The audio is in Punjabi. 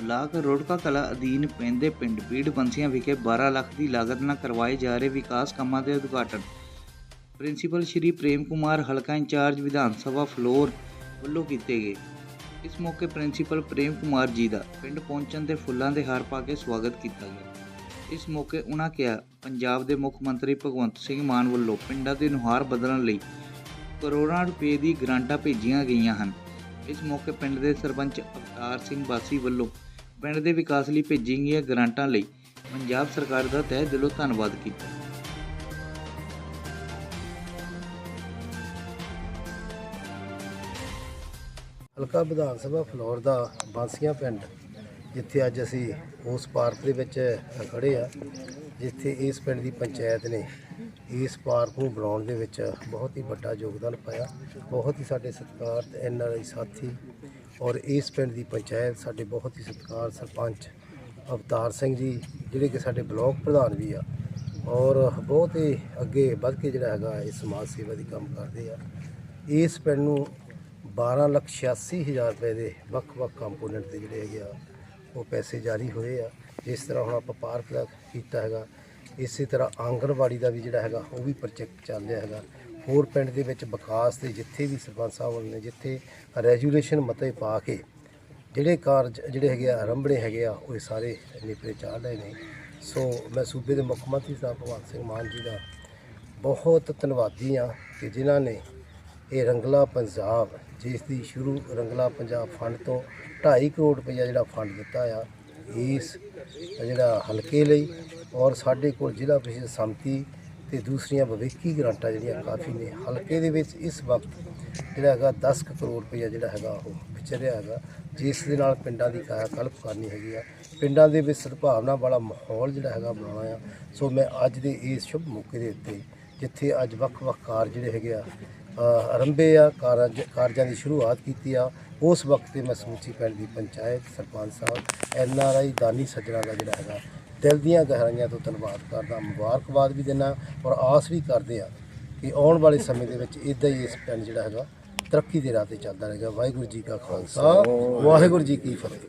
ਬਲਾਕ ਰੋੜਕਾ ਕਲਾ ਅਧੀਨ ਪੈਂਦੇ ਪਿੰਡ ਪੀੜ ਬੰਸੀਆਂ ਵਿਖੇ 12 ਲੱਖ ਦੀ ਲਾਗਤ ਨਾਲ ਕਰਵਾਏ ਜਾ ਰਹੇ ਵਿਕਾਸ ਕੰਮਾਂ ਦੇ ਉਦਘਾਟਨ। ਪ੍ਰਿੰਸੀਪਲ ਸ਼੍ਰੀ ਪ੍ਰੇਮ ਕੁਮਾਰ ਹਲਕਾ ਇੰਚਾਰਜ ਵਿਧਾਨ ਸਭਾ ਫਲੋਰ ਵੱਲੋਂ ਕੀਤੇ ਗਏ। ਇਸ ਮੌਕੇ ਪ੍ਰਿੰਸੀਪਲ ਪ੍ਰੇਮ ਕੁਮਾਰ ਜੀ ਦਾ ਪਿੰਡ ਪਹੁੰਚਣ ਤੇ ਫੁੱਲਾਂ ਦੇ ਹਾਰ ਪਾ ਕੇ ਸਵਾਗਤ ਕੀਤਾ ਗਿਆ। ਇਸ ਮੌਕੇ ਉਹਨਾਂ ਕਿਹਾ, ਪੰਜਾਬ ਦੇ ਮੁੱਖ ਮੰਤਰੀ ਭਗਵੰਤ ਸਿੰਘ ਮਾਨ ਵੱਲੋਂ ਪਿੰਡਾਂ ਦੇ ਨੁਹਾਰ ਬਦਲਣ ਲਈ ਕਰੋੜਾਂ ਰੁਪਏ ਦੀ ਗ੍ਰਾਂਟਾਂ ਭੇਜੀਆਂ ਗਈਆਂ ਹਨ। ਇਸ ਮੌਕੇ ਪਿੰਡ ਦੇ ਸਰਪੰਚ ਅਵਤਾਰ ਸਿੰਘ ਬਾਸੀ ਵੱਲੋਂ ਪਿੰਡ ਦੇ ਵਿਕਾਸ ਲਈ ਭੇਜੀਆਂ ਗਈਆਂ ਗ੍ਰਾਂਟਾਂ ਲਈ ਪੰਜਾਬ ਸਰਕਾਰ ਦਾ ਤਹਿ ਦਿਲੋਂ ਧੰਨਵਾਦ ਕੀਤਾ। ਹਲਕਾ ਵਿਧਾਨ ਸਭਾ ਫਲੋਰ ਦਾ ਬਾਂਸੀਆਂ ਪਿੰਡ, ਜਿੱਥੇ ਅੱਜ ਅਸੀਂ ਉਸ ਪਾਰਕ ਦੇ ਵਿੱਚ ਖੜੇ ਆ ਜਿੱਥੇ ਇਸ ਪਿੰਡ ਦੀ ਪੰਚਾਇਤ ਨੇ ਇਸ ਪਾਰਕ ਨੂੰ ਬਣਾਉਣ ਦੇ ਵਿੱਚ ਬਹੁਤ ਹੀ ਵੱਡਾ ਯੋਗਦਾਨ ਪਾਇਆ। ਬਹੁਤ ਹੀ ਸਾਡੇ ਸਤਿਕਾਰਤ ਐਨ ਆਰ ਆਈ ਸਾਥੀ ਔਰ ਇਸ ਪਿੰਡ ਦੀ ਪੰਚਾਇਤ ਸਾਡੇ ਬਹੁਤ ਹੀ ਸਤਿਕਾਰ ਸਰਪੰਚ ਅਵਤਾਰ ਸਿੰਘ ਜੀ, ਜਿਹੜੇ ਕਿ ਸਾਡੇ ਬਲਾਕ ਪ੍ਰਧਾਨ ਵੀ ਆ। ਔਰ ਬਹੁਤ ਹੀ ਅੱਗੇ ਵੱਧ ਕੇ ਜਿਹੜਾ ਹੈਗਾ ਇਹ ਸਮਾਜ ਸੇਵਾ ਦੀ ਕੰਮ ਕਰਦੇ ਆ। ਇਸ ਪਿੰਡ ਨੂੰ 12 ਲੱਖ 86 ਹਜ਼ਾਰ ਰੁਪਏ ਦੇ ਵੱਖ-ਵੱਖ ਕੰਪੋਨੈਂਟ ਦੇ ਜਿਹੜੇ ਹੈਗੇ ਆ, ਉਹ ਪੈਸੇ ਜਾਰੀ ਹੋਏ ਆ। ਜਿਸ ਤਰ੍ਹਾਂ ਹੁਣ ਆਪਾਂ ਪਾਰਕ ਦਾ ਕੀਤਾ ਹੈਗਾ, ਇਸੇ ਤਰ੍ਹਾਂ ਆਂਗਣਵਾੜੀ ਦਾ ਵੀ ਜਿਹੜਾ ਹੈਗਾ, ਉਹ ਵੀ ਪ੍ਰੋਜੈਕਟ ਚੱਲ ਰਿਹਾ ਹੈਗਾ। ਹੋਰ ਪਿੰਡ ਦੇ ਵਿੱਚ ਵਿਕਾਸ ਦੇ ਜਿੱਥੇ ਵੀ ਸਰਪੰਚ ਸਾਹਿਬ ਨੇ, ਜਿੱਥੇ ਰੈਜੂਲੇਸ਼ਨ ਮਤੇ ਪਾ ਕੇ ਜਿਹੜੇ ਕਾਰਜ ਜਿਹੜੇ ਹੈਗੇ ਆ, ਆਰੰਭਣੇ ਹੈਗੇ ਆ, ਉਹ ਸਾਰੇ ਨਿਪਰੇ ਚਾੜ ਰਹੇ ਨੇ। ਸੋ ਮੈਂ ਸੂਬੇ ਦੇ ਮੁੱਖ ਮੰਤਰੀ ਸਾਹਿਬ ਭਗਵੰਤ ਸਿੰਘ ਮਾਨ ਜੀ ਦਾ ਬਹੁਤ ਧੰਨਵਾਦੀ ਆ ਕਿ ਜਿਨ੍ਹਾਂ ਨੇ ਇਹ ਰੰਗਲਾ ਪੰਜਾਬ, ਜਿਸ ਦੀ ਸ਼ੁਰੂ ਰੰਗਲਾ ਪੰਜਾਬ ਫੰਡ ਤੋਂ 2.5 ਕਰੋੜ ਰੁਪਈਆ ਜਿਹੜਾ ਫੰਡ ਦਿੱਤਾ ਆ, ਇਸ ਜਿਹੜਾ ਹਲਕੇ ਲਈ ਔਰ ਸਾਡੇ ਕੋਲ ਜ਼ਿਲ੍ਹਾ ਪ੍ਰੀਸ਼ਦ ਸੰਮਤੀ ਤੇ ਦੂਸਰੀਆਂ ਭਵਿੱਖੀ ਗ੍ਰਾਂਟਾਂ ਜਿਹੜੀਆਂ ਕਾਫੀ ਨੇ। ਹਲਕੇ ਦੇ ਵਿੱਚ ਇਸ ਵਕਤ ਜਿਹੜਾ ਹੈਗਾ 10 ਕੁ ਕਰੋੜ ਰੁਪਈਆ ਜਿਹੜਾ ਹੈਗਾ ਉਹ ਵਿਚਰਿਆ ਹੈਗਾ। ਜਿਸ ਦੇ ਨਾਲ ਪਿੰਡਾਂ ਦੀ ਕਾਇਆ ਕਲਪ ਕਰਨੀ ਹੈਗੀ ਆ। ਪਿੰਡਾਂ ਦੇ ਵਿੱਚ ਸਦਭਾਵਨਾ ਵਾਲਾ ਮਾਹੌਲ ਜਿਹੜਾ ਹੈਗਾ ਬਣਾਉਣਾ ਆ। ਸੋ ਮੈਂ ਅੱਜ ਦੇ ਇਸ ਸ਼ੁਭ ਮੌਕੇ ਦੇ ਉੱਤੇ ਜਿੱਥੇ ਅੱਜ ਵੱਖ-ਵੱਖ ਕਾਰਜ ਜਿਹੜੇ ਹੈਗੇ ਆ ਅ, ਆਰੰਭੇ ਆ ਕਾਰਜ ਕਾਰਜਾਂ ਦੀ ਸ਼ੁਰੂਆਤ ਕੀਤੀ ਆ। ਉਸ ਵਕਤ ਤੇ ਮੈਂ ਸਮੁੱਚੀ ਪਿੰਡ ਦੀ ਪੰਚਾਇਤ ਸਰਪੰਚ ਸਾਹਿਬ ਐਨ ਆਰ ਆਈ ਦਾਨੀ ਸੱਜਣਾ ਦਾ ਜਿਹੜਾ ਹੈਗਾ ਦਿਲ ਦੀਆਂ ਗਹਿਰਾਈਆਂ ਤੋਂ ਧੰਨਵਾਦ ਕਰਦਾ। ਮੁਬਾਰਕਬਾਦ ਵੀ ਦਿੰਦਾ ਔਰ ਆਸ ਵੀ ਕਰਦੇ ਆ ਕਿ ਆਉਣ ਵਾਲੇ ਸਮੇਂ ਦੇ ਵਿੱਚ ਇਦਾਂ ਹੀ ਇਸ ਪਿੰਡ ਜਿਹੜਾ ਹੈਗਾ ਤਰੱਕੀ ਦੇ ਰਾਹ ਤੇ ਚੱਲਦਾ ਰਹੇਗਾ। ਵਾਹਿਗੁਰੂ ਜੀ ਕਾ ਖਾਲਸਾ ਵਾਹਿਗੁਰੂ ਜੀ ਕੀ ਫਤਿਹ।